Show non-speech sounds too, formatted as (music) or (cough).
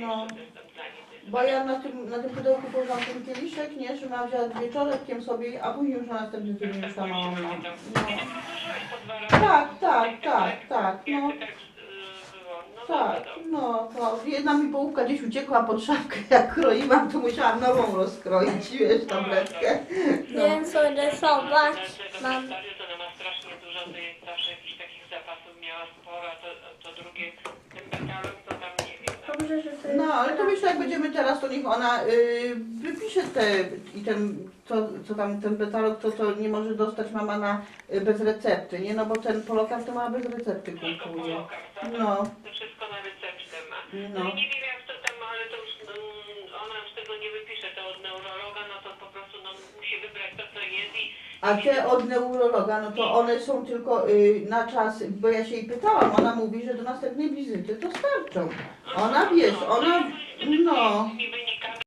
No. tam Bo ja na tym, na tym pudełku położyłam ten kieliszek, nie, że mam wziąć wieczorkiem sobie, a później już na następny dzień już sama mam. No. Tak, tak, tak, tak, no. Tak y. No Tak, no, to jedna mi połówka gdzieś uciekła pod szafkę, (laughs) jak kroiłam, to musiałam nową rozkroić, wiesz, tabletkę. No. Wiem co rysować. Mam... Mam to ona ma strasznie dużo, to jest zawsze jakichś takich zapasów miała sporo, a to, to drugie, ten katalog to tam nie że to jest. No, ale to myślę, jak będziemy teraz, to niech ona y, wypisze te i ten, co, co tam, ten betalog, to, to nie może dostać mama na, y, bez recepty, nie? No bo ten polokar to ma bez recepty Tylko kupuje. polokar, tak? No, To wszystko na receptę ma. No no. i nie wiem jak to tam, ale to już mm, ona już tego nie wypisze, to od neurologa, no to po prostu no, musi wybrać to, co jest i A te od neurologa, no to one są tylko y, na czas, bo ja się jej pytałam, ona mówi, że do następnej wizyty to starczą. Ona, wiesz, ona, no, Nie